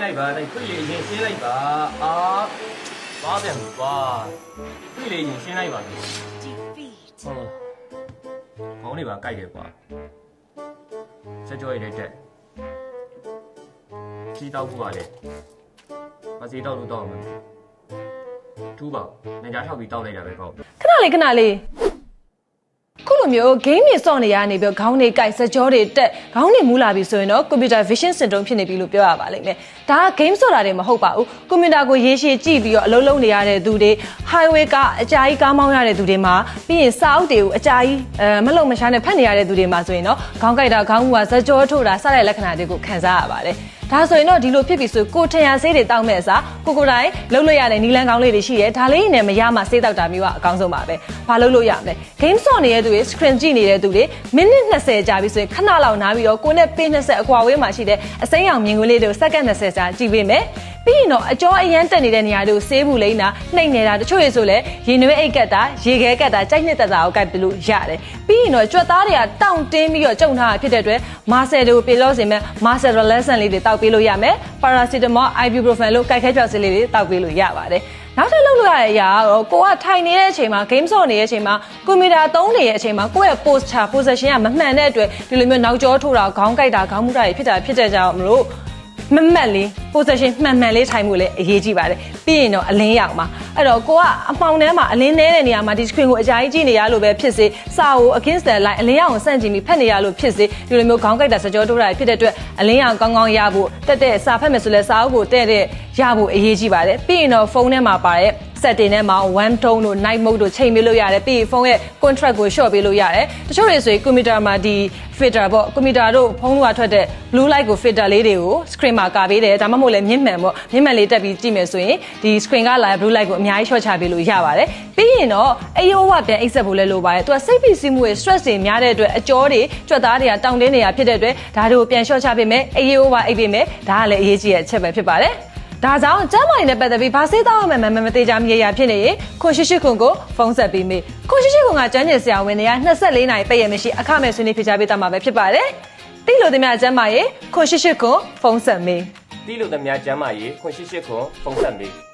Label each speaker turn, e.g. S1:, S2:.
S1: င်းလိုက်ပါတိုက်ခွေလေးရင်ရှင်းလိုက်ပါအာသွားပြန်ပြီကွာခွေလေးရင်ရှင်းလိုက်ပါလို့
S2: Defeat.
S1: ဟုတ်ခေါင်းလေးပါကြိုက်တယ်ကွာစကြောရည်တဲ့တက်ခီးတောက်ဖို့ပါလေမစီတောက်လို့တောက်မှာထူးပါနေကြထောက်ပြီးတောက်လိုက်တာပဲပေါ့
S3: ခဏလေးခဏလေးခု လိုမျိုး game တွေစောင့်နေရနေပြီးခေါင်းတွေကြိုက်စကြောတွေတက်ခေါင်းတွေမူးလာပြီဆိုရင်တော့ computer vision syndrome ဖြစ်နေပြီလို့ပြောရပါလိမ့်မယ်ဒါက game ဆိုတာတွေမဟုတ်ပါဘူး computer ကိုရေးရှည်ကြည့်ပြီးတော့အလုံးလုံးနေရတဲ့သူတွေ highway ကအကြာကြီးကားမောင်းရတဲ့သူတွေမှာပြီးရင်စာအုပ်တွေကိုအကြာကြီးအဲမလုံမရှားနဲ့ဖတ်နေရတဲ့သူတွေမှာဆိုရင်တော့ခေါင်းကြိုက်တာခေါင်းမူကစကြောထိုးတာစတဲ့လက္ခဏာတွေကိုခံစားရပါတယ် ဒါဆိုရင်တော့ဒီလိုဖြစ်ပြီဆိုကိုထင်ရဆေးတွေတောက်မဲ့အစားကိုကိုယ်တိုင်လှုပ်လို့ရတဲ့နီလန်းကောင်းလေးတွေရှိတယ်ဒါလေးနဲ့မရမှဆေးတောက်တာမျိုးကအကောင်းဆုံးပါပဲဘာလို့လို့ရမလဲ game ဆော့နေတဲ့သူတွေ screen ကြည့်နေတဲ့သူတွေမိနစ်20ကြာပြီဆိုရင်ခဏလောက်နားပြီးတော့ကိုနဲ့ပေး20အကွာဝေးမှာရှိတဲ့အစိမ်းရောင်မြင်ကွင်းလေးတွေကိုစက္ကန့်20ကြာကြည့်ပေးမယ်ပြီးရင်တော့အကျော်အရန်တက်နေတဲ့နေရာတွေကိုဆေးဘူးလိမ့်တာနှိမ့်နေတာတချို့ရေဆိုလဲရေနွေးအိတ်ကတ်တာရေခဲကတ်တာကြိုက်နှစ်သက်တာကိုကတ်ပြီးလို့ရတယ်ပြီးရင်တော့ကြွက်သားတွေကတောင့်တင်းပြီးတော့ကြုံထားတာဖြစ်တဲ့အတွက်မာဆယ်တွေကိုပြေလို့စင်မဲ့မာဆယ် relaxant လေးတွေတောက်ပေးလို့ရမယ် paracetamol ibuprofen လို့ကြိုက်ခဲကြောက်စလေးတွေတောက်ပေးလို့ရပါတယ်နောက်ထပ်လုပ်လို့ရတဲ့အရာကတော့ကိုကထိုင်နေတဲ့အချိန်မှာ game ဆော့နေတဲ့အချိန်မှာကွန်ပျူတာသုံးနေတဲ့အချိန်မှာကိုယ့်ရဲ့ posture position ကမမှန်တဲ့အတွက်ဒီလိုမျိုးနောက်ကျောထိုးတာခေါင်းကိုက်တာခေါင်းမူတာတွေဖြစ်တာဖြစ်တဲ့ကြောင့်မလို့ မမတ်လေး position မှန်မှန်လေးထိုင်မှုလည်းအရေးကြီးပါတယ်ပြီးရင်တော့အလင်းရောက်မှာအဲ့တော့ကိုကအမှောင်ထဲမှာအလင်းနေတဲ့နေရာမှာဒီ screen ကိုအကြာကြီးကြည့်နေရလို့ပဲဖြစ်စေစာကို against the line အလင်းရောက်ကိုစန့်ကျင်ပြီးဖတ်နေရလို့ဖြစ်စေဒီလိုမျိုးခေါင်းကိုက်တာစကြောတိုးတာဖြစ်တဲ့အတွက်အလင်းရောက်ကောင်းကောင်းရဖို့တက်တဲ့စာဖတ်မယ်ဆိုလဲစာအုပ်ကိုတဲ့တဲ့ရဖို့အရေးကြီးပါတယ်ပြီးရင်တော့ဖုန်းထဲမှာပါတဲ့ setting ထဲမှာ one tone တို့ night mode တို့ချိန်ပေးလို့ရတယ်ပြီးရင်ဖုန်းရဲ့ contract ကို short ပေးလို့ရတယ်တချို့တွေဆိုရင် computer မှာဒီ filter ပေါ့ computer တို့ဖုန်းတို့ကထွက်တဲ့ blue light ကို filter လေးတွေကို screen မှာကာပေးတယ်ဒါမှမဟုတ်လည်းမြင့်မှန်ပေါ့မြင့်မှန်လေးတက်ပြီးကြည့်မယ်ဆိုရင်ဒီ screen ကလာ blue light ကိုအများကြီး short ချပေးလို့ရပါတယ်ပြီးရင်တော့အယိုးဝပြန်အိတ်ဆက်ဖို့လည်းလိုပါတယ်သူကစိတ်ဖိစီးမှုရဲ့ stress တွေများတဲ့အတွက်အကြောတွေကြွက်သားတွေကတောင့်တင်းနေတာဖြစ်တဲ့အတွက်ဒါတွေကိုပြန် short ချပေးမယ်အယိုးဝအိတ်ပေးမယ်ဒါကလည်းအရေးကြီးတဲ့အချက်ပဲဖြစ်ပါတယ် ဒါကြောင့်ကျမ်းမာရေးနဲ့ပတ်သက်ပြီးဘာစေးတော့မှမမမသေးကြမရရဖြစ်နေရင်ခွန်ရှိရှိခွန်ကိုဖုန်းဆက်ပေးမေခွန်ရှိရှိခွန်ကကျန်းကျင်ဆရာဝန်တွေက24နာရီပိတ်ရမရှိအခမဲ့ဆွေးနွေးပြကြပေးတာမှာပဲဖြစ်ပါတယ်တိလို့သမ ्या ကျမ်းမာရေးခွန်ရှိရှိခွန်ဖုန်းဆက်မေ
S1: တီးလို့သမျှကျမ်းမာရေးခွန်ရှိရှိခွန်ဖုံးဆက်မေး